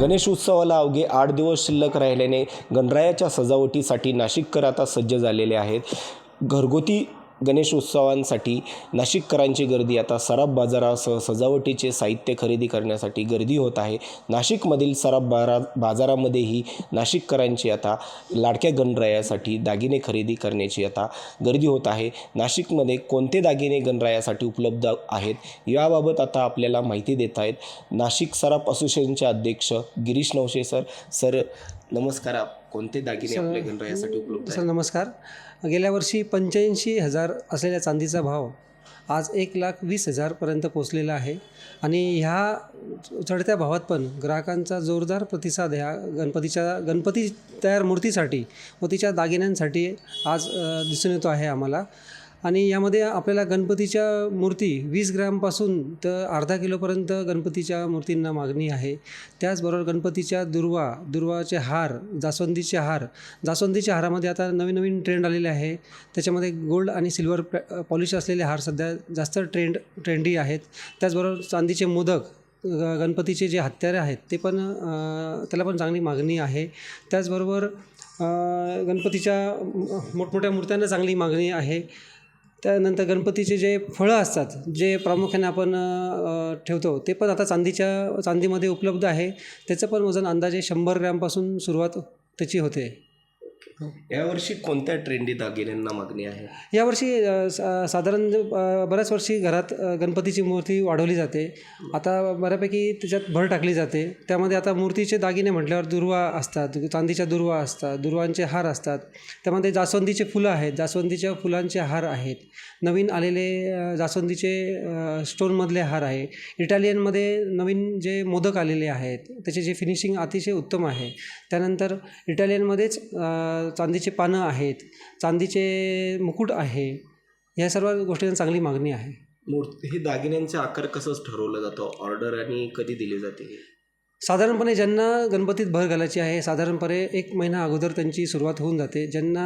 गणेश उत्सवाला अवघे आठ दिवस शिल्लक राहिल्याने गणरायाच्या सजावटीसाठी नाशिककर आता सज्ज झालेले आहेत. घरगुती गणेश उत्सवांसाठी नाशिककरांची गर्दी. आता सराफ बाजारासह सजावटीचे साहित्य खरेदी करण्यासाठी गर्दी होत आहे. नाशिकमधील सराफ बारा बाजारामध्येही नाशिककरांची आता लाडक्या गणरायासाठी दागिने खरेदी करण्याची आता गर्दी होत आहे. नाशिकमध्ये कोणते दागिने गणरायासाठी उपलब्ध आहेत याबाबत आता आपल्याला माहिती देत आहेत. नाशिक सराफ असोसिएशनचे अध्यक्ष गिरीश नवशे सर सर नमस्कार आप कोणते दागिने आपल्या गणरायासाठी उपलब्ध सर आहेत? नमस्कार. गेल्या वर्षी पंच्याऐंशी हजार असलेल्या चांदीचा भाव आज एक लाख वीस हजारपर्यंत पोचलेला आहे आणि ह्या चढत्या भावात पण ग्राहकांचा जोरदार प्रतिसाद ह्या गणपतीच्या गणपती तयार मूर्तीसाठी व तिच्या दागिन्यांसाठी आज अ, दिसून येतो आहे आम्हाला. आणि यामध्ये आपल्याला गणपतीच्या मूर्ती वीस ग्रॅमपासून तर अर्धा किलोपर्यंत गणपतीच्या मूर्तींना मागणी आहे. त्याचबरोबर गणपतीच्या दुर्वा दुर्वाचे हार जास्वंदीचे हार जास्वंदीच्या हारामध्ये आता नवीन नवीन ट्रेंड आलेले आहे. त्याच्यामध्ये गोल्ड आणि सिल्वर पॉलिश असलेले हार सध्या जास्त ट्रेंड ट्रेंडी आहेत. त्याचबरोबर चांदीचे मोदक ग- गणपतीचे जे हत्यारे आहेत ते पण त्याला पण चांगली मागणी आहे. त्याचबरोबर गणपतीच्या मोठमोठ्या मूर्त्यांना चांगली मागणी आहे. त्यानंतर गणपतीचे जे फळं असतात जे प्रामुख्याने आपण ठेवतो ते पण आता चांदीच्या चांदीमध्ये उपलब्ध आहे. त्याचं पण वजन अंदाजे शंभर ग्रॅमपासून सुरुवात त्याची होते. यावर्षी कोणत्या ट्रेंडी दागिन्यांना मागणी आहे? यावर्षी अ, सा साधारण अ, बऱ्याच वर्षी घरात अ, गणपतीची मूर्ती वाढवली जाते. आता बऱ्यापैकी त्याच्यात भर टाकली जाते. त्यामध्ये आता मूर्तीचे दागिने म्हटल्यावर दुर्वा असतात चांदीच्या दुर्वा असतात दुर्वांचे हार असतात. त्यामध्ये जास्वंदीचे फुलं आहेत जास्वंदीच्या फुलांचे हार आहेत. नवीन आलेले अ, जास्वंदीचे अ, स्टोनमधले हार आहे. इटालियनमध्ये नवीन जे मोदक आलेले आहेत त्याचे जे फिनिशिंग अतिशय उत्तम आहे. त्यानंतर इटालियनमध्येच अ, चांदीचे पानं आहेत चांदीचे मुकुट आहे ह्या सर्व गोष्टींना चांगली मागणी आहे. मूर्ती हे दागिन्यांचे आकार कसंच ठरवलं जातं? ऑर्डर आणि कधी दिली जाते साधारणपणे ज्यांना गणपतीत भर घालायची आहे साधारणपणे एक महिना अगोदर त्यांची सुरुवात होऊन जाते. ज्यांना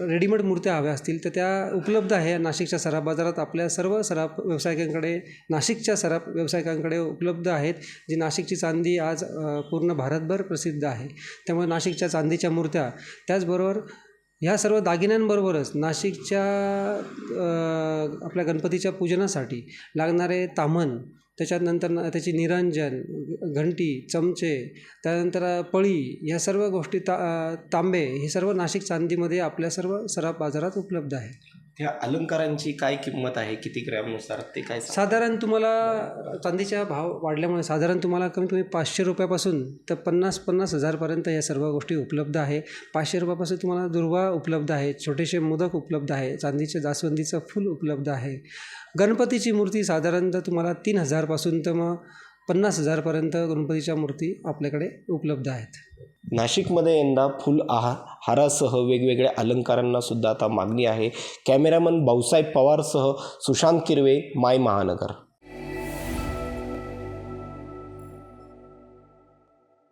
रेडीमेड मूर्त्या हव्या असतील तर त्या उपलब्ध आहे नाशिकच्या सराफ बाजारात. आपल्या सर्व सराफ व्यावसायिकांकडे नाशिकच्या सराफ व्यावसायिकांकडे उपलब्ध आहेत जी नाशिकची चांदी आज पूर्ण भारतभर प्रसिद्ध आहे. त्यामुळे नाशिकच्या चांदीच्या मूर्त्या त्याचबरोबर ह्या सर्व दागिन्यांबरोबरच नाशिकच्या आपल्या गणपतीच्या पूजनासाठी लागणारे ताम्हण त्याच्यानंतर न- त्याची निरंजन घंटी चमचे त्यानंतर पळी ह्या सर्व गोष्टी ता तांबे हे सर्व नाशिक चांदीमध्ये आपल्या सर्व सराफ बाजारात उपलब्ध आहे त्या अलंकारांची काय किंमत आहे? किती ग्रॅमनुसार? ते काय साधारण तुम्हाला चांदीचा भाव वाढल्यामुळे साधारण तुम्हाला कमीत कमी पाचशे रुपयापासून तर पन्नास पन्नास हजारपर्यंत या सर्व गोष्टी उपलब्ध आहे. पाचशे रुपयापासून तुम्हाला दुर्वा उपलब्ध आहे छोटेसे मोदक उपलब्ध आहे चांदीचे जास्वंदीचं फूल उपलब्ध आहे. गणपतीची मूर्ती साधारणतः तुम्हाला तीन हजारपासून तर मग पन्नास हजारपर्यंत गणपतीच्या मूर्ती आपल्याकडे उपलब्ध आहेत. नाशिकमध्ये यंदा फुल आहार हारासह वेगवेगळ्या अलंकारांना सुद्धा आता मागणी आहे. कॅमेरामन भाऊसाहेब पवारसह सुशांत किरवे माय महानगर